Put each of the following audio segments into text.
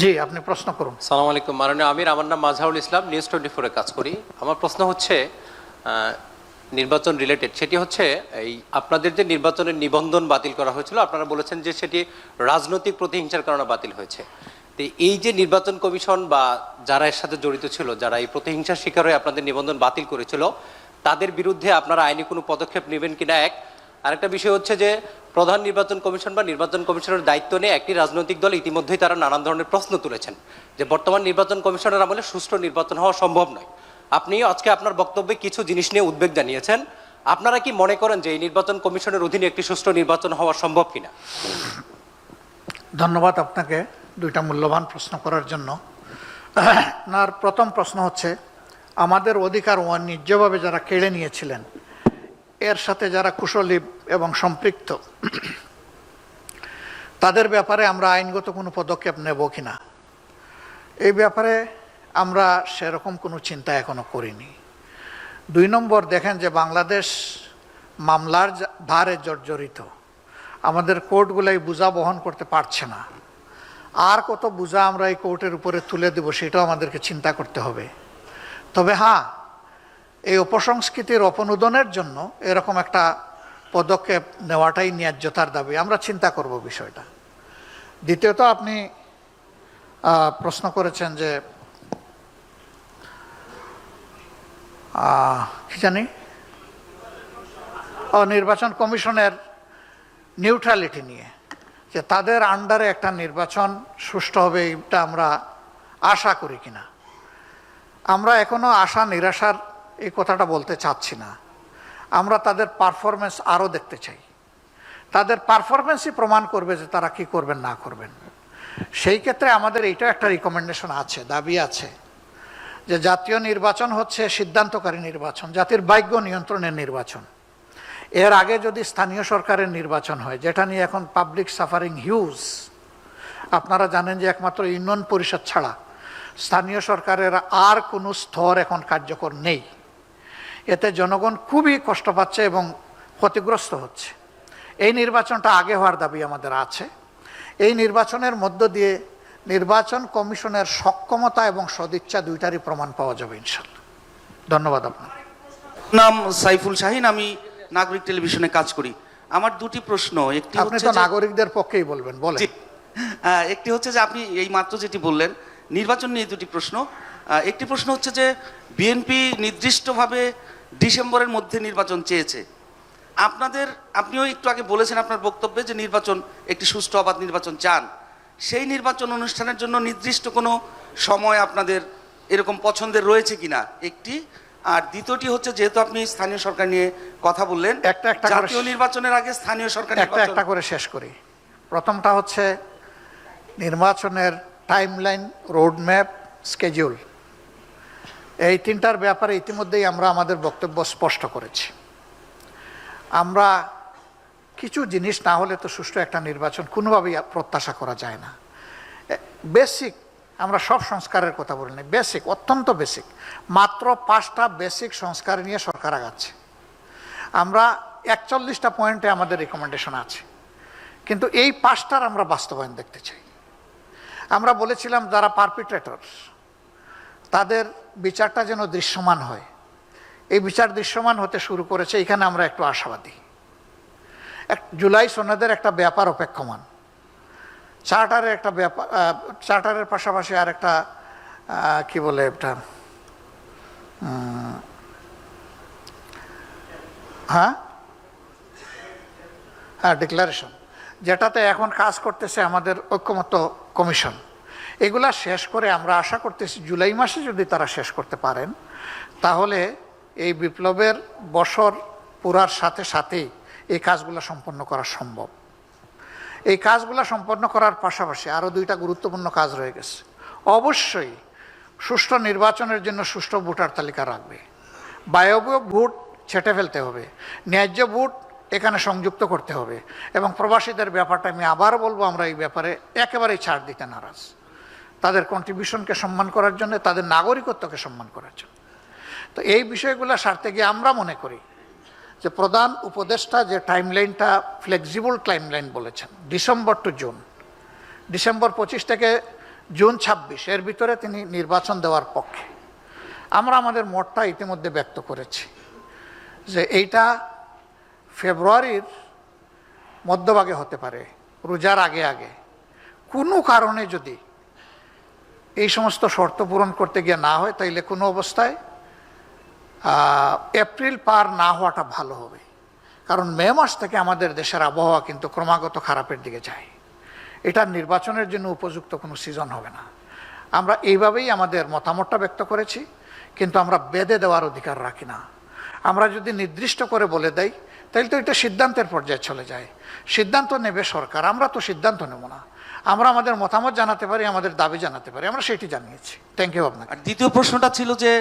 জি, আপনি প্রশ্ন করুন। সালাম আলাইকুম, মাননীয় আমির। আমার নাম মাজহারুল ইসলাম, নিউজ টোয়েন্টি ফোরে কাজ করি। আমার প্রশ্ন হচ্ছে নির্বাচন রিলেটেড সেটি হচ্ছে, এই আপনাদের যে নির্বাচনের নিবন্ধন বাতিল করা হয়েছিল, আপনারা বলেছেন যে সেটি রাজনৈতিক প্রতিহিংসার কারণে বাতিল হয়েছে। তো এই যে নির্বাচন কমিশন বা যারা এর সাথে জড়িত ছিল, যারা এই প্রতিহিংসার শিকার হয়ে আপনাদের নিবন্ধন বাতিল করেছিল, তাদের বিরুদ্ধে আপনারা আইনি কোনো পদক্ষেপ নেবেন কিনা এক? আরেকটা বিষয় হচ্ছে যে প্রধান নির্বাচন কমিশন বা নির্বাচন কমিশনের দায়িত্ব নিয়ে একটি রাজনৈতিক দল ইতিমধ্যেই তারা নানান ধরনের প্রশ্ন তুলেছেন যে বর্তমান নির্বাচন কমিশনের আমলে সুষ্ঠু নির্বাচন হওয়া সম্ভব নয়। আপনি আজকে আপনার বক্তব্যে কিছু জিনিস নিয়ে উদ্বেগ জানিয়েছেন। আপনারা কি মনে করেন যে এই নির্বাচন কমিশনের অধীনে একটি সুষ্ঠু নির্বাচন হওয়া সম্ভব কিনা? ধন্যবাদ আপনাকে দুইটা মূল্যবান প্রশ্ন করার জন্য। আপনার প্রথম প্রশ্ন হচ্ছে, আমাদের অধিকার অন্যায্যভাবে যারা কেড়ে নিয়েছিলেন এর সাথে যারা কুশলী এবং সম্পৃক্ত, তাদের ব্যাপারে আমরা আইনগত কোনো পদক্ষেপ নেব কিনা? এই ব্যাপারে আমরা সেরকম কোনো চিন্তা এখনও করিনি। দুই নম্বর, দেখেন যে বাংলাদেশ মামলার ভারে জর্জরিত। আমাদের কোর্টগুলাই বোঝা বহন করতে পারছে না। আর কত বোঝা আমরা এই কোর্টের উপরে তুলে দেব, সেটাও আমাদেরকে চিন্তা করতে হবে। তবে হ্যাঁ এই অপসংস্কৃতির অপনোদনের জন্য এরকম একটা পদক্ষেপ নেওয়াটাই ন্যায্যতার দাবি। আমরা চিন্তা করব বিষয়টা। দ্বিতীয়ত, আপনি প্রশ্ন করেছেন যে কি জানি? ও নির্বাচন কমিশনের নিউট্রালিটি নিয়ে, যে তাদের আন্ডারে একটা নির্বাচন সুষ্ঠু হবে এটা আমরা আশা করি কিনা। আমরা এখনও আশা, নিরাশার এই কথাটা বলতে চাচ্ছি না। আমরা তাদের পারফরমেন্স আরও দেখতে চাই। তাদের পারফরমেন্সই প্রমাণ করবে যে তারা কি করবেন, না করবেন। সেই ক্ষেত্রে আমাদের এইটা একটা রিকমেন্ডেশন আছে, দাবি আছে যে জাতীয় নির্বাচন হচ্ছে সিদ্ধান্তকারী নির্বাচন, জাতির ভাগ্য নিয়ন্ত্রণের নির্বাচন। এর আগে যদি স্থানীয় সরকারের নির্বাচন হয়, যেটা নিয়ে এখন পাবলিক সাফারিং হিউজ আপনারা জানেন যে একমাত্র ইউনিয়ন পরিষদ ছাড়া স্থানীয় সরকারের আর কোনো স্তর এখন কার্যকর নেই। এতে জনগণ খুবই কষ্ট পাচ্ছে এবং ক্ষতিগ্রস্ত হচ্ছে। এই নির্বাচনটা আগে হওয়ার দাবি আমাদের আছে। এই নির্বাচনের মধ্য দিয়ে নির্বাচন কমিশনের সক্ষমতা এবং সদিচ্ছা দুইটারই প্রমাণ পাওয়া যাবে ইনশাল্লাহ। ধন্যবাদ আপনার নাম সাইফুল শাহিন আমি নাগরিক টেলিভিশনে কাজ করি। আমার দুটি প্রশ্ন একটি আপনি তো নাগরিকদের পক্ষেই বলবেন বলেন। একটি হচ্ছে যে আপনি এই মাত্র যেটি বললেন নির্বাচন নিয়ে দুটি প্রশ্ন। একটি প্রশ্ন হচ্ছে যে বিএনপি নির্দিষ্টভাবে ডিসেম্বরের মধ্যে নির্বাচন চেয়েছে। আপনাদের আপনিও একটু আগে বলেছেন আপনার বক্তব্যে যে নির্বাচন একটি সুষ্ঠু অবাধ নির্বাচন চান। সেই নির্বাচন অনুষ্ঠানের জন্য নির্দিষ্ট কোনো সময় আপনাদের এরকম পছন্দের রয়েছে কিনা? একটি। আর দ্বিতীয়টি হচ্ছে যেহেতু আপনি স্থানীয় সরকার নিয়ে কথা বললেন একটা একটা জাতীয় নির্বাচনের আগে স্থানীয় সরকার একটা একটা করে শেষ করি। প্রথমটা হচ্ছে নির্বাচনের টাইমলাইন রোডম্যাপ স্কেডিউল এই তিনটার ব্যাপারে ইতিমধ্যেই আমরা আমাদের বক্তব্য স্পষ্ট করেছি। আমরা কিছু জিনিস না হলে তো সুষ্ঠু একটা নির্বাচন কোনোভাবেই প্রত্যাশা করা যায় না। বেসিক আমরা সব সংস্কারের কথা বলি না বেসিক অত্যন্ত বেসিক মাত্র পাঁচটা বেসিক সংস্কার নিয়ে সরকার আগাচ্ছে। আমরা একচল্লিশটা পয়েন্টে আমাদের রিকমেন্ডেশন আছে। কিন্তু এই পাঁচটার আমরা বাস্তবায়ন দেখতে চাই। আমরা বলেছিলাম যারা পারপিট্রেটর তাদের বিচারটা যেন দৃশ্যমান হয়। এই বিচার দৃশ্যমান হতে শুরু করেছে, এখানে আমরা একটু আশাবাদী। এক, জুলাই সনদের একটা ব্যাপার অপেক্ষমান। চার্টারের একটা ব্যাপার চার্টারের পাশাপাশি আর একটা কি বলে এটা? হ্যাঁ? হ্যাঁ ডিক্লারেশন। যেটাতে এখন কাজ করতেছে আমাদের ঐক্যমত্য কমিশন। এগুলা শেষ করে আমরা আশা করতেছি জুলাই মাসে যদি তারা শেষ করতে পারেন, তাহলে এই বিপ্লবের বছর পুরার সাথে সাথেই এই কাজগুলো সম্পন্ন করা সম্ভব। এই কাজগুলো সম্পন্ন করার পাশাপাশি আরও দুইটা গুরুত্বপূর্ণ কাজ রয়ে গেছে। অবশ্যই সুষ্ঠু নির্বাচনের জন্য সুষ্ঠু ভোটার তালিকা রাখবে। বায়বীয় ভোট ছেটে ফেলতে হবে, ন্যায্য ভোট এখানে সংযুক্ত করতে হবে এবং প্রবাসীদের ব্যাপারটা আমি আবার বলব, আমরা এই ব্যাপারে একেবারেই ছাড় দিতে নারাজ। তাদের কন্ট্রিবিউশনকে সম্মান করার জন্য, তাদের নাগরিকত্বকে সম্মান করার জন্য। তো এই বিষয়গুলো সারতে গিয়ে আমরা মনে করি যে প্রধান উপদেষ্টা যে টাইমলাইনটা ফ্লেক্সিবল টাইমলাইন বলেছেন ডিসেম্বর টু জুন ডিসেম্বর পঁচিশ থেকে জুন ছাব্বিশ, এর ভিতরে তিনি নির্বাচন দেওয়ার পক্ষে। আমরা আমাদের মতটা ইতিমধ্যে ব্যক্ত করেছি যে এইটা ফেব্রুয়ারির মধ্যভাগে হতে পারে, রোজার আগে আগে। কোনো কারণে যদি এই সমস্ত শর্ত পূরণ করতে গিয়ে না হয়, তাইলে কোনো অবস্থায় এপ্রিল পার না হওয়াটা ভালো হবে। কারণ মে মাস থেকে আমাদের দেশের আবহাওয়া কিন্তু ক্রমাগত খারাপের দিকে যায়। এটা নির্বাচনের জন্য উপযুক্ত কোনো সিজন হবে না। আমরা এইভাবেই আমাদের মতামতটা ব্যক্ত করেছি, কিন্তু আমরা বেঁধে দেওয়ার অধিকার রাখি না। আমরা যদি নির্দিষ্ট করে বলে দেই তাহলে তো এটা সিদ্ধান্তের পর্যায়ে চলে যায়। সিদ্ধান্ত নেবে সরকার, আমরা তো সিদ্ধান্ত নেব না। আমরা আমাদের মতামত জানাতে পারি আমাদের দাবি জানাতে পারি আমরা সেটি জানিয়েছি। থ্যাংক ইউ আপনাকে। আর দ্বিতীয় প্রশ্নটা ছিল যে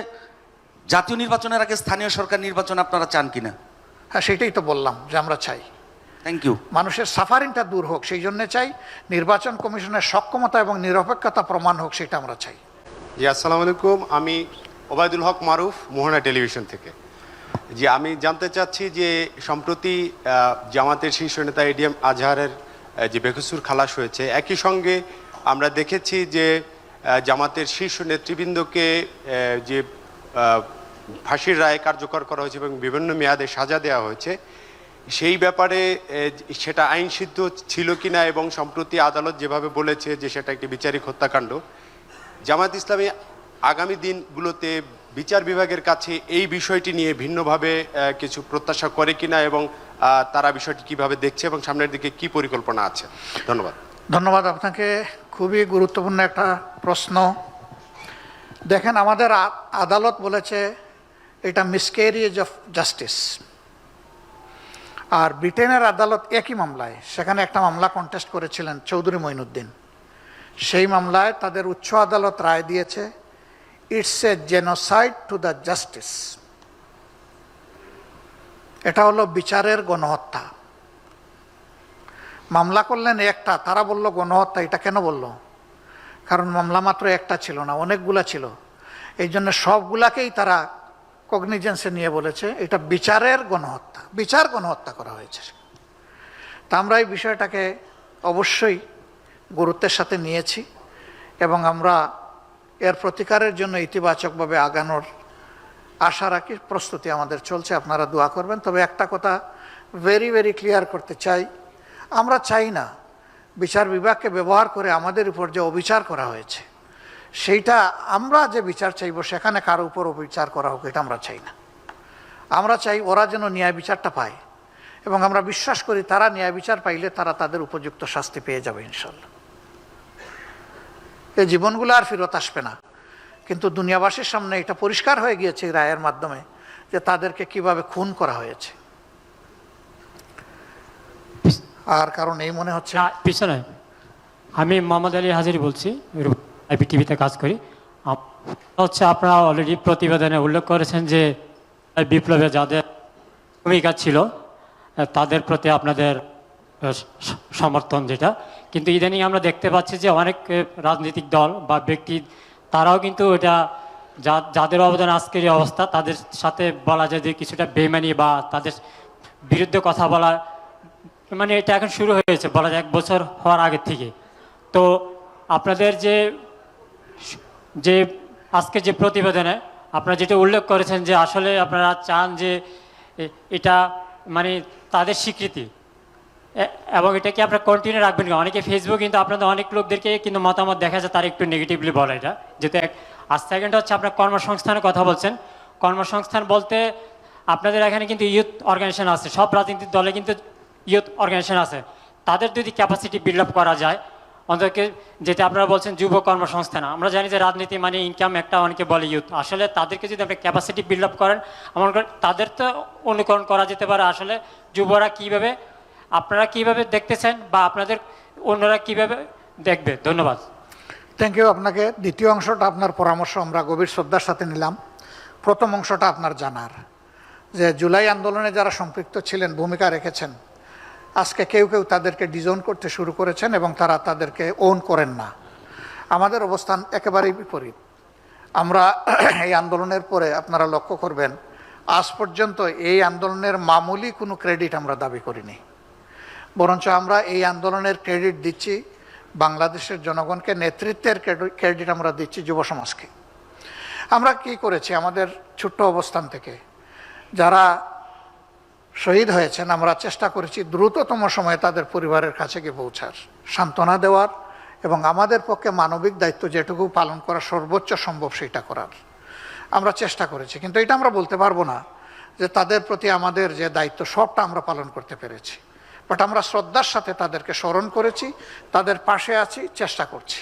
জাতীয় নির্বাচনের আগে স্থানীয় সরকার নির্বাচন আপনারা চান কিনা? হ্যাঁ সেটাই তো বললাম যে আমরা চাই। থ্যাংক ইউ মানুষের সাফারিংটা দূর হোক সেই জন্য চাই নির্বাচন কমিশনের সক্ষমতা এবং নিরপেক্ষতা প্রমাণ হোক সেটা আমরা চাই। জি আসসালামু আলাইকুম। আমি ওবায়দুল হক মারুফ মোহনা টেলিভিশন থেকে। জি আমি জানতে চাচ্ছি যে সম্প্রতি জামাতের শীর্ষ নেতা এডিএম আজহারের যে বেকসুর খালাস হয়েছে, একই সঙ্গে আমরা দেখেছি যে জামাতের শীর্ষ নেতৃবৃন্দকে যে ফাঁসির রায় কার্যকর করা হয়েছে এবং বিভিন্ন মেয়াদে সাজা দেওয়া হয়েছে, সেই ব্যাপারে সেটা আইন সিদ্ধ ছিল কিনা এবং সম্প্রতি আদালত যেভাবে বলেছে যে সেটা একটি বিচারিক হত্যাকাণ্ড, জামাত ইসলামী আগামী দিনগুলোতে বিচার বিভাগের কাছে এই বিষয়টি নিয়ে ভিন্নভাবে কিছু প্রত্যাশা করে কিনা এবং তারা বিষয়টি কীভাবে দেখছে এবং সামনের দিকে কি পরিকল্পনা আছে। ধন্যবাদ। ধন্যবাদ আপনাকে। খুবই গুরুত্বপূর্ণ একটা প্রশ্ন। দেখেন, আমাদের আদালত বলেছে এটা মিসক্যারিয়েজ অফ জাস্টিস আর ব্রিটেনের আদালত একই মামলায়, সেখানে একটা মামলা কন্টেস্ট করেছিলেন চৌধুরী মঈনুদ্দিন। সেই মামলায় তাদের উচ্চ আদালত রায় দিয়েছে it's a genocide to the justice এটা হলো বিচারের গণহত্যা। মামলা করলেন একটা, তারা বলল, গণহত্যা, এটা কেন বলল? কারণ মামলা মাত্র একটা ছিল না, অনেকগুলা ছিল। এই জন্য সবগুলাকেই তারা কগনিজেন্সে নিয়ে বলেছে, এটা বিচারের গণহত্যা, বিচার গণহত্যা করা হয়েছে। তা আমরা এই বিষয়টাকে অবশ্যই গুরুত্বের সাথে নিয়েছি এবং আমরা এর প্রতিকারের জন্য ইতিবাচকভাবে আগানোর আশা রাখি, প্রস্তুতি আমাদের চলছে, আপনারা দোয়া করবেন। তবে একটা কথা ভেরি ভেরি ক্লিয়ার করতে চাই। আমরা চাই না বিচার বিভাগকে ব্যবহার করে আমাদের উপর যে অবিচার করা হয়েছে, সেইটা আমরা যে বিচার চাইব, সেখানে কারও উপর অবিচার করা হোক, এটা আমরা চাই না। আমরা চাই ওরা যেন ন্যায় বিচারটা পায় এবং আমরা বিশ্বাস করি তারা ন্যায় বিচার পাইলে তারা তাদের উপযুক্ত শাস্তি পেয়ে যাবে ইনশাল্লাহ। এই জীবনগুলো আর ফেরত আসবে না। কিন্তু দুনিয়াবাসীর সামনে এটা পরিষ্কার হয়ে গিয়েছে রায়ের মাধ্যমে যে তাদেরকে কীভাবে খুন করা হয়েছে। আর কারণ এই মনে হচ্ছে পিছনে। আমি মোহাম্মদ আলী হাজিরি বলছি টিভিতে কাজ করি। হচ্ছে আপনারা অলরেডি প্রতিবেদনে উল্লেখ করেছেন যে বিপ্লবে যাদের ভূমিকা ছিল তাদের প্রতি আপনাদের সমর্থন যেটা। কিন্তু ইদানিং আমরা দেখতে পাচ্ছি যে অনেক রাজনৈতিক দল বা ব্যক্তি তারাও কিন্তু এটা যাদের অবদান আজকের এই অবস্থা, তাদের সাথে বলা যায় যে কিছুটা বেমানি বা তাদের বিরুদ্ধে কথা বলা মানে এটা এখন শুরু হয়েছে, বলা যায় এক বছর হওয়ার আগের থেকে। তো আপনাদের যে যে আজকে যে প্রতিবেদনে আপনারা যেটা উল্লেখ করেছেন যে আসলে আপনারা চান যে এটা মানে তাদের স্বীকৃতি এবং এটা কি আপনারা কন্টিনিউ রাখবেন? অনেকে ফেসবুক কিন্তু আপনাদের অনেক লোকদেরকে কিন্তু মতামত দেখা যায়, তারা একটু নেগেটিভলি বলে এটা। যেহেতু এক আর সেকেন্ড হচ্ছে আপনার কর্মসংস্থানের কথা বলছেন। কর্মসংস্থান বলতে আপনাদের এখানে কিন্তু ইউথ অর্গানাইজেশন আছে। সব রাজনৈতিক দলে কিন্তু ইউথ অর্গানাইজেশন আছে। তাদের যদি ক্যাপাসিটি বিল্ড আপ করা যায় অন্তকে যেটা আপনারা বলছেন যুব কর্মসংস্থান। আমরা জানি যে রাজনীতি মানে ইনকাম একটা, অনেকে বলে ইউথ আসলে তাদেরকে যদি আপনি ক্যাপাসিটি বিল্ড আপ করেন, আমার তাদের তো অনুকরণ করা যেতে পারে। আসলে যুবরা কীভাবে আপনারা কীভাবে দেখতেছেন বা আপনাদের অন্যরা কীভাবে দেখবে? ধন্যবাদ। থ্যাংক ইউ আপনাকে। দ্বিতীয় অংশটা আপনার পরামর্শ, আমরা গভীর শ্রদ্ধার সাথে নিলাম। প্রথম অংশটা আপনার জানার, যে জুলাই আন্দোলনে যারা সম্পৃক্ত ছিলেন, ভূমিকা রেখেছেন, আজকে কেউ কেউ তাদেরকে ডিজোন করতে শুরু করেছেন এবং তারা তাদেরকে ওন করেন না। আমাদের অবস্থান একেবারেই বিপরীত। আমরা এই আন্দোলনের পরে আপনারা লক্ষ্য করবেন, আজ পর্যন্ত এই আন্দোলনের মামুলি কোনো ক্রেডিট আমরা দাবি করিনি। বরঞ্চ আমরা এই আন্দোলনের ক্রেডিট দিচ্ছি বাংলাদেশের জনগণকে, নেতৃত্বের ক্রেডিট আমরা দিচ্ছি যুব সমাজকে। আমরা কি করেছি? আমাদের ছোট্ট অবস্থান থেকে। যারা শহীদ হয়েছেন, আমরা চেষ্টা করেছি দ্রুততম সময়ে তাদের পরিবারের কাছে গিয়ে পৌঁছার সান্ত্বনা দেওয়ার এবং আমাদের পক্ষে মানবিক দায়িত্ব যেটুকু পালন করা সর্বোচ্চ সম্ভব সেটা করার। আমরা চেষ্টা করেছি, কিন্তু এটা আমরা বলতে পারব না যে তাদের প্রতি আমাদের যে দায়িত্ব, সবটা আমরা পালন করতে পেরেছি। বাট আমরা শ্রদ্ধার সাথে তাদেরকে স্মরণ করেছি, তাদের পাশে আছি, চেষ্টা করছি।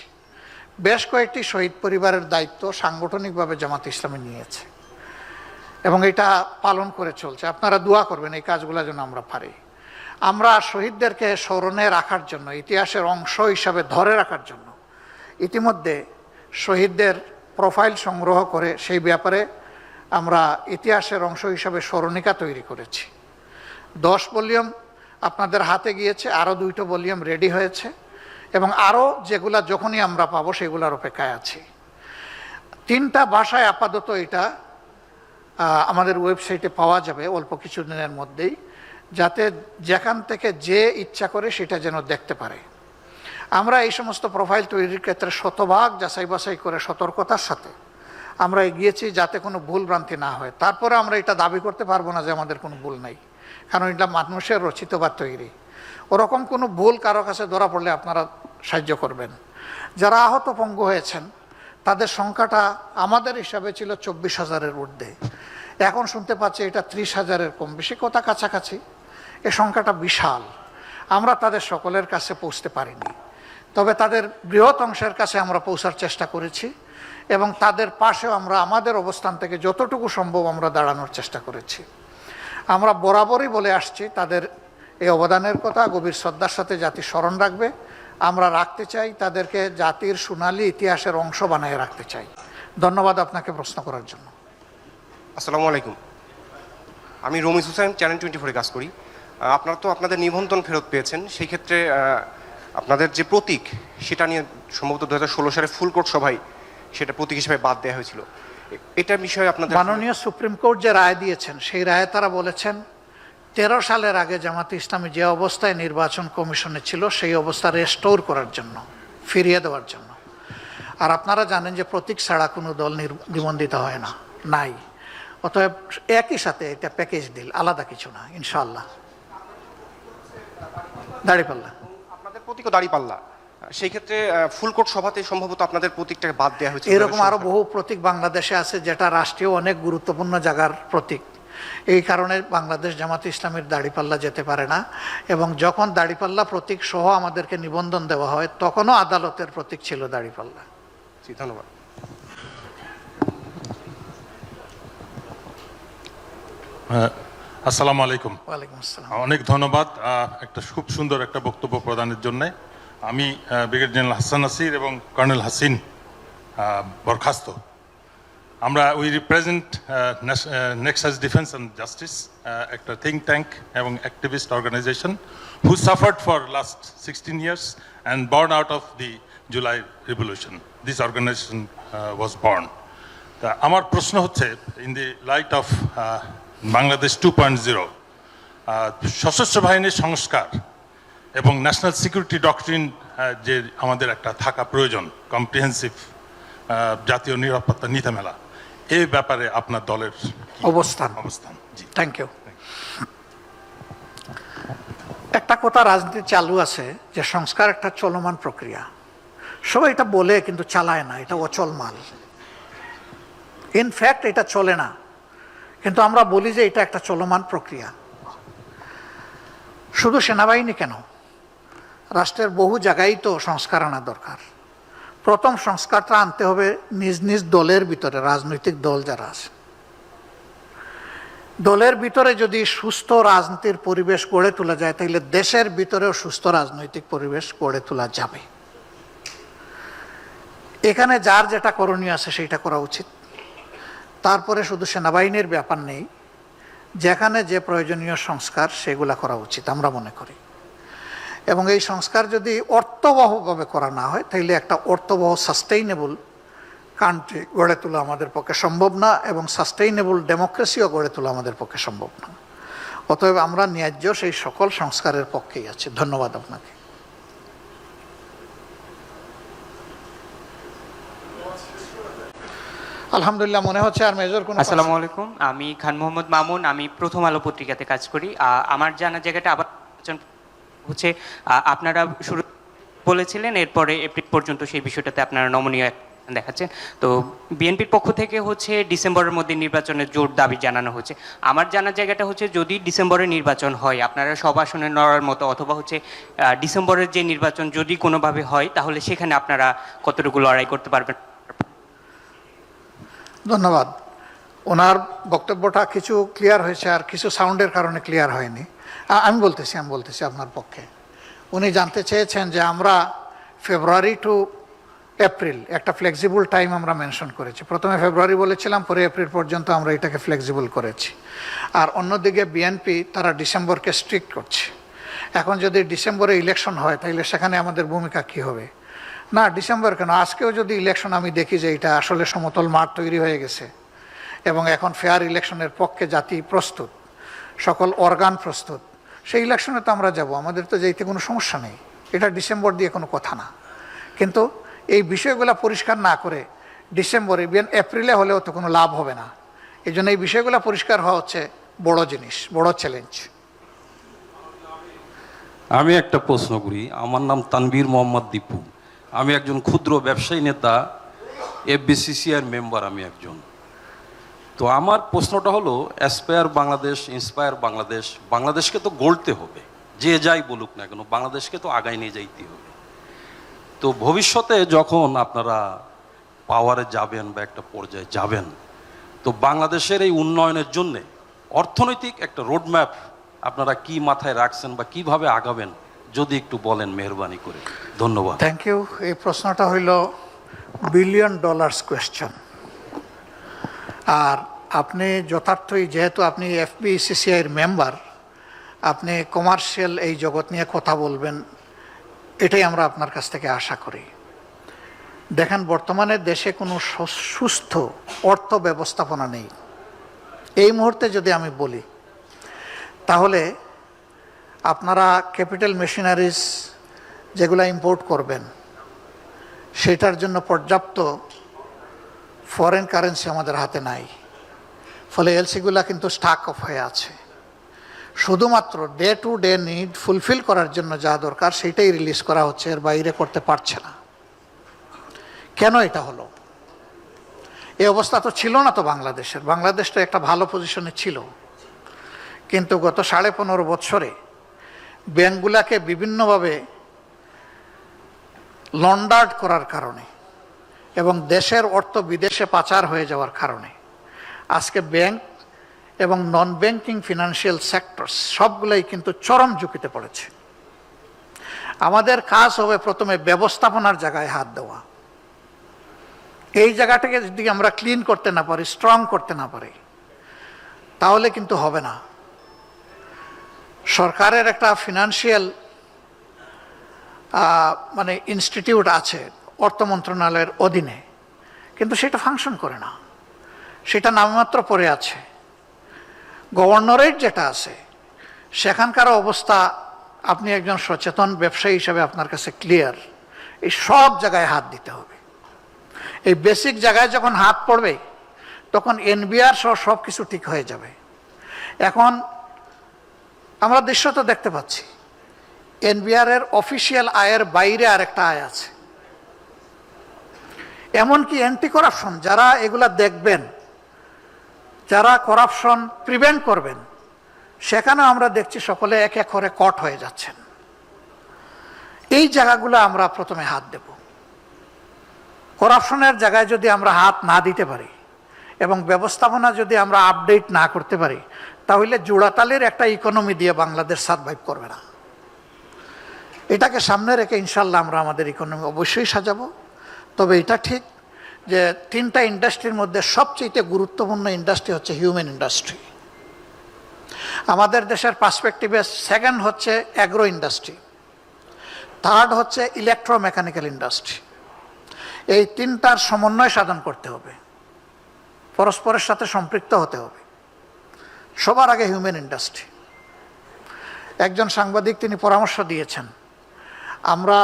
বেশ কয়েকটি শহীদ পরিবারের দায়িত্ব সাংগঠনিকভাবে জামাত ইসলামী নিয়েছে এবং এটা পালন করে চলছে। আপনারা দোয়া করবেন এই কাজগুলো যেন আমরা পারি। আমরা শহীদদেরকে স্মরণে রাখার জন্য, ইতিহাসের অংশ হিসাবে ধরে রাখার জন্য ইতিমধ্যে শহীদদের প্রোফাইল সংগ্রহ করে সেই ব্যাপারে আমরা ইতিহাসের অংশ হিসাবে স্মরণিকা তৈরি করেছি। দশ ভলিউম আপনাদের হাতে গিয়েছে আরও দুইটো ভলিউম রেডি হয়েছে এবং আরও যেগুলা যখনই আমরা পাবো সেগুলোর অপেক্ষায় আছি। তিনটা ভাষায় আপাতত এটা আমাদের ওয়েবসাইটে পাওয়া যাবে অল্প কিছুদিনের মধ্যেই, যাতে যেখান থেকে যে ইচ্ছা করে সেটা যেন দেখতে পারে। আমরা এই সমস্ত প্রোফাইল তৈরির ক্ষেত্রে শতভাগ যাচাই বাছাই করে সতর্কতার সাথে আমরা এগিয়েছি যাতে কোনো ভুল ভ্রান্তি না হয়। তারপরে আমরা এটা দাবি করতে পারব না যে আমাদের কোনো ভুল নাই। কারণ এটা মানুষের রচিত বা তৈরি। ওরকম কোনো ভুল কারও কাছে ধরা পড়লে আপনারা সাহায্য করবেন। যারা আহত পঙ্গু হয়েছেন, তাদের সংখ্যাটা আমাদের হিসাবে ছিল চব্বিশ হাজারের ঊর্ধ্বে। এখন শুনতে পাচ্ছি এটা ত্রিশ হাজারের কম বেশি, কথা কাছাকাছি। এ সংখ্যাটা বিশাল। আমরা তাদের সকলের কাছে পৌঁছতে পারিনি। তবে তাদের বৃহৎ অংশের কাছে আমরা পৌঁছার চেষ্টা করেছি এবং তাদের পাশেও আমরা, আমাদের অবস্থান থেকে যতটুকু সম্ভব আমরা দাঁড়ানোর চেষ্টা করেছি। আমরা বরাবরই বলে আসছি, তাদের এই অবদানের কথা, গভীর শ্রদ্ধার সাথে জাতি স্মরণ রাখবে। আমরা রাখতে চাই, তাদেরকে জাতির সোনালি ইতিহাসের অংশ বানিয়ে রাখতে চাই। ধন্যবাদ আপনাকে প্রশ্ন করার জন্য। আসসালামু আলাইকুম। আমি রমিজ হুসাইন, চ্যানেল টোয়েন্টি ফোরে কাজ করি। আপনারা তো আপনাদের নিবন্ধন ফেরত পেয়েছেন। সেই ক্ষেত্রে আপনাদের যে প্রতীক, সেটা নিয়ে সম্ভবত দু হাজার ষোলো সালে ফুল কোর্ট সভায় সেটা প্রতীক হিসেবে বাদ দেওয়া হয়েছিল। এ- এটার বিষয়ে আপনাদের মাননীয় সুপ্রিম কোর্ট যে রায় দিয়েছেন সেই রায়ে তারা বলেছেন তেরো সালের আগে জামাতে ইসলামী যে অবস্থায় নির্বাচন কমিশনে ছিল সেই অবস্থা রেস্টোর করার জন্য ফিরিয়ে দেওয়ার জন্য। আর আপনারা জানেন যে প্রতীক ছাড়া কোনো দল নিবন্ধিত হয় না নাই। অতএব একই সাথে এটা প্যাকেজ ডিল আলাদা কিছু না ইনশাআল্লাহ। দাঁড়িপাল্লা আপনাদের প্রতীকও দাঁড়িপাল্লা সেই ক্ষেত্রে ফুলকোট সভাতে সম্ভবত আপনাদের প্রতীকটাকে বাদ দেওয়া হয়েছে। এরকম আরও বহু প্রতীক বাংলাদেশে আছে যেটা রাষ্ট্রীয় অনেক গুরুত্বপূর্ণ জায়গার প্রতীক। এই কারণে বাংলাদেশ জামাত ইসলামের দাড়িপাল্লা যেতে পারে না এবং যখন দাড়িপাল্লা প্রতীক সহ আমাদেরকে নিবন্ধন দেওয়া হয় তখনও আদালতের প্রতীক ছিল দাড়িপাল্লা। জি ধন্যবাদ। হ্যাঁ, আসসালামু আলাইকুম। ওয়ালাইকুম আসসালাম। অনেক ধন্যবাদ একটা খুব সুন্দর একটা বক্তব্য প্রদানের জন্য। আমি ব্রিগেড জেনারেল হাসান নাসির এবং কর্নেল হাসিন বরখাস্ত। আমরা we represent nexus defence and justice একটা থিঙ্ক ট্যাঙ্ক এবং activist organisation who suffered for last sixteen years and born out of the July revolution this organisation was born তা আমার প্রশ্ন হচ্ছে in the light of Bangladesh two point zero সশস্ত্র বাহিনীর সংস্কার এবং ন্যাশনাল সিকিউরিটি ডক্টরিন যে আমাদের একটা থাকা প্রয়োজন কম্প্রিহেন্সিভ জাতীয় নিরাপত্তা নীতিমেলা এই ব্যাপারে আপনার দলের অবস্থান। অবস্থান? জি। থ্যাংক ইউ একটা কথা রাজনীতি চালু আছে যে সংস্কার একটা চলমান প্রক্রিয়া। সবাই এটা বলে কিন্তু চালায় না এটা অচল মাল। ইনফ্যাক্ট এটা চলে না। কিন্তু আমরা বলি যে এটা একটা চলমান প্রক্রিয়া। শুধু সেনাবাহিনী কেন? রাষ্ট্রের বহু জায়গায় তো সংস্কার আনা দরকার। প্রথম সংস্কারটা আনতে হবে নিজ নিজ দলের ভিতরে, রাজনৈতিক দল যারা আছে। দলের ভিতরে যদি সুস্থ রাজনীতির পরিবেশ গড়ে তোলা যায়, তাহলে দেশের ভিতরেও সুস্থ রাজনৈতিক পরিবেশ গড়ে তোলা যাবে। এখানে যার যেটা করণীয় আছে সেইটা করা উচিত। তারপরে শুধু সেনাবাহিনীর ব্যাপার নেই, যেখানে যে প্রয়োজনীয় সংস্কার সেগুলা করা উচিত, আমরা মনে করি। এবং এই সংস্কার যদি অর্থবহভাবে করা না হয় তাহলে একটা অর্থবহ সাস্টেইনেবল কান্ট্রি গড়ে তোলা আমাদের পক্ষে সম্ভব না এবং সাস্টেইনেবল ডেমোক্রেসিও গড়ে তোলা আমাদের পক্ষে সম্ভব না। অতএব আমরা ন্যায্য সেই সকল সংস্কারের পক্ষেই আছি। ধন্যবাদ আপনাকে। আলহামদুলিল্লাহ, মনে হচ্ছে আর মেজর কোনো আসসালামু আলাইকুম। আমি খান মোহাম্মদ মামুন। আমি প্রথম আলো পত্রিকাতে কাজ করি। আমার জানা জায়গাটা আবার হচ্ছে আপনারা শুরু বলেছিলেন, এরপরে এপ্রিল পর্যন্ত সেই বিষয়টাতে আপনারা নমনীয় দেখাচ্ছেন। তো বিএনপির পক্ষ থেকে হচ্ছে ডিসেম্বরের মধ্যে নির্বাচনের জোর দাবি জানানো হচ্ছে। আমার জানার জায়গাটা হচ্ছে যদি ডিসেম্বরে নির্বাচন হয়, আপনারা সব আসনে নড়ার মতো অথবা হচ্ছে ডিসেম্বরের যে নির্বাচন যদি কোনোভাবে হয়, তাহলে সেখানে আপনারা কতটুকু লড়াই করতে পারবেন? ধন্যবাদ। ওনার বক্তব্যটা কিছু ক্লিয়ার হয়েছে আর কিছু সাউন্ডের কারণে ক্লিয়ার হয়নি। আমি বলতেছি আমি বলতেছি আপনার পক্ষে। উনি জানতে চেয়েছেন যে আমরা ফেব্রুয়ারি টু এপ্রিল, একটা ফ্লেক্সিবল টাইম আমরা মেনশন করেছি। প্রথমে ফেব্রুয়ারি বলেছিলাম, পরে এপ্রিল পর্যন্ত আমরা এটাকে ফ্লেক্সিবল করেছি। আর অন্যদিকে বিএনপি তারা ডিসেম্বরকে স্ট্রিক্ট করছে। এখন যদি ডিসেম্বরে ইলেকশন হয় তাহলে সেখানে আমাদের ভূমিকা কী হবে? না, ডিসেম্বর কেন? আজকেও যদি ইলেকশন আমি দেখি যে এটা আসলে সমতল মাঠ তৈরি হয়ে গেছে, এবং এখন ফেয়ার ইলেকশনের পক্ষে জাতি প্রস্তুত, সকল অর্গান প্রস্তুত সেই ইলেকশনে তো আমরা যাব, আমাদের তো যেতে কোনো সমস্যা নেই। এটা ডিসেম্বর দিয়ে কোনো কথা না। কিন্তু এই বিষয়গুলো পরিষ্কার না করে ডিসেম্বরে বিয়ান এপ্রিলে হলেও তো কোনো লাভ হবে না। এই জন্য এই বিষয়গুলো পরিষ্কার হওয়া হচ্ছে বড় জিনিস, বড় চ্যালেঞ্জ আমি একটা প্রশ্ন করি, আমার নাম তানবীর মোহাম্মদ দীপু। আমি একজন ক্ষুদ্র ব্যবসায়ী নেতা এফবিসিসিআর মেম্বার আমি একজন। তো আমার প্রশ্নটা হলো অ্যাসপায়ার বাংলাদেশ ইন্সপায়ার বাংলাদেশ বাংলাদেশকে তো গড়তে হবে। যে যাই বলুক না কেন, বাংলাদেশকে তো আগায় নিয়ে যাইতে হবে। তো ভবিষ্যতে যখন আপনারা পাওয়ারে যাবেন বা একটা পর্যায়ে যাবেন, তো বাংলাদেশের এই উন্নয়নের জন্যে অর্থনৈতিক একটা রোডম্যাপ আপনারা কি মাথায় রাখছেন বা কীভাবে আগাবেন, যদি একটু বলেন মেহরবানি করে। ধন্যবাদ। থ্যাংক ইউ এই প্রশ্নটা হইল বিলিয়ন ডলার্স কোয়েশ্চন আর আপনি যথার্থই যেহেতু আপনি এফবিসিসিআইয়ের মেম্বার আপনি কমার্শিয়াল এই জগৎ নিয়ে কথা বলবেন, এটাই আমরা আপনার কাছ থেকে আশা করি। দেখেন, বর্তমানে দেশে কোনো সুস্থ অর্থ ব্যবস্থাপনা নেই। এই মুহূর্তে যদি আমি বলি, তাহলে আপনারা ক্যাপিটাল মেশিনারিজ যেগুলো ইম্পোর্ট করবেন, সেটার জন্য পর্যাপ্ত ফরেন কারেন্সি আমাদের হাতে নাই। ফলে এলসিগুলা কিন্তু স্টাক অফ হয়ে আছে। শুধুমাত্র day to day need fulfil করার জন্য যা দরকার, সেইটাই রিলিজ করা হচ্ছে, এর বাইরে করতে পারছে না। কেন এটা হলো? এই অবস্থা তো ছিল না তো বাংলাদেশের। বাংলাদেশ তো একটা ভালো পজিশনে ছিল। কিন্তু গত সাড়ে পনেরো বছরে ব্যাংকগুলাকে বিভিন্নভাবে লন্ডার্ড করার কারণে এবং দেশের অর্থ বিদেশে পাচার হয়ে যাওয়ার কারণে। আজকে ব্যাংক এবং নন ব্যাংকিং ফিনান্সিয়াল সেক্টর সবগুলোই কিন্তু চরম ঝুঁকিতে পড়েছে। আমাদের কাজ হবে প্রথমে ব্যবস্থাপনার জায়গায় হাত দেওয়া। এই জায়গাটাকে যদি আমরা ক্লিন করতে না পারি স্ট্রং করতে না পারি, তাহলে কিন্তু হবে না। সরকারের একটা ফিনান্সিয়াল মানে ইনস্টিটিউট আছে অর্থ মন্ত্রণালয়ের অধীনে। কিন্তু সেটা ফাংশন করে না। সেটা নামমাত্র পড়ে আছে। গভর্নরেট যেটা আছে, সেখানকার অবস্থা আপনি একজন সচেতন ব্যবসায়ী হিসাবে আপনার কাছে ক্লিয়ার এই সব জায়গায় হাত দিতে হবে। এই বেসিক জায়গায় যখন হাত পড়বে, তখন এনবিআর সহ সব কিছু ঠিক হয়ে যাবে। এখন আমরা দৃশ্য তো দেখতে পাচ্ছি এনবিআর এর অফিসিয়াল আয়ের বাইরে আরেকটা আয় আছে। এমনকি অ্যান্টি করাপশন যারা এগুলা দেখবেন, যারা করাপশন প্রিভেন্ট করবেন সেখানে আমরা দেখছি সকলে এক এক করে কট হয়ে যাচ্ছেন। এই জায়গাগুলো আমরা প্রথমে হাত দেব। করাপশনের জায়গায় যদি আমরা হাত না দিতে পারি এবং ব্যবস্থাপনা যদি আমরা আপডেট না করতে পারি, তাহলে জোড়াতালের একটা ইকোনমি দিয়ে বাংলাদেশ সার্ভাইভ করবে না। এটাকে সামনে রেখে ইনশাল্লাহ আমরা আমাদের ইকোনমি অবশ্যই সাজাবো। তবে এটা ঠিক যে তিনটা ইন্ডাস্ট্রির মধ্যে সবচেয়ে গুরুত্বপূর্ণ ইন্ডাস্ট্রি হচ্ছে হিউম্যান ইন্ডাস্ট্রি। আমাদের দেশের পার্সপেক্টিভে সেকেন্ড হচ্ছে অ্যাগ্রো ইন্ডাস্ট্রি, থার্ড হচ্ছে ইলেকট্রোমেকানিক্যাল ইন্ডাস্ট্রি। এই তিনটার সমন্বয় সাধন করতে হবে, পরস্পরের সাথে সম্পৃক্ত হতে হবে। সবার আগে হিউম্যান ইন্ডাস্ট্রি। একজন সাংবাদিক তিনি পরামর্শ দিয়েছেন, আমরা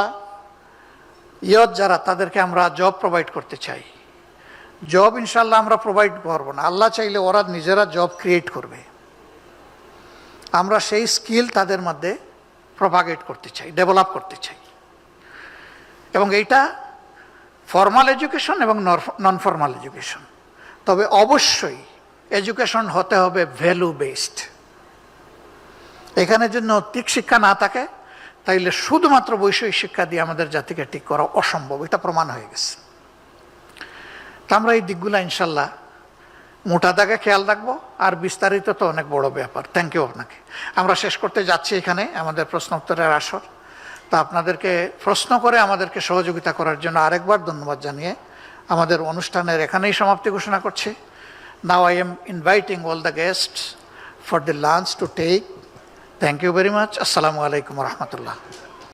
ইয়ত যারা, তাদেরকে আমরা জব প্রোভাইড করতে চাই। জব ইনশাল্লাহ আমরা প্রোভাইড করব না। আল্লাহ চাইলে ওরা নিজেরা জব ক্রিয়েট করবে। আমরা সেই স্কিল তাদের মধ্যে প্রপাগেট করতে চাই ডেভেলপ করতে চাই। এবং এইটা ফর্মাল এডুকেশন এবং নন ফর্মাল এডুকেশন তবে অবশ্যই এডুকেশন হতে হবে ভ্যালু বেসড এখানে যদি নৈতিক শিক্ষা না থাকে তাইলে শুধুমাত্র বৈষয়িক শিক্ষা দিয়ে আমাদের জাতিকে ঠিক করা অসম্ভব, এটা প্রমাণ হয়ে গেছে। তা আমরা এই দিকগুলো ইনশাল্লাহ মোটা দাগে খেয়াল রাখব, আর বিস্তারিত তো অনেক বড় ব্যাপার। থ্যাংক ইউ আপনাকে। আমরা শেষ করতে যাচ্ছি এখানে, আমাদের প্রশ্ন উত্তরের আসর। তা আপনাদেরকে প্রশ্ন করে আমাদেরকে সহযোগিতা করার জন্য আরেকবার ধন্যবাদ জানিয়ে আমাদের অনুষ্ঠানের এখানেই সমাপ্তি ঘোষণা করছি। Now I am inviting all the guest for the lunch to take thank you very much আসসালামু আলাইকুম রহমতুল্লাহ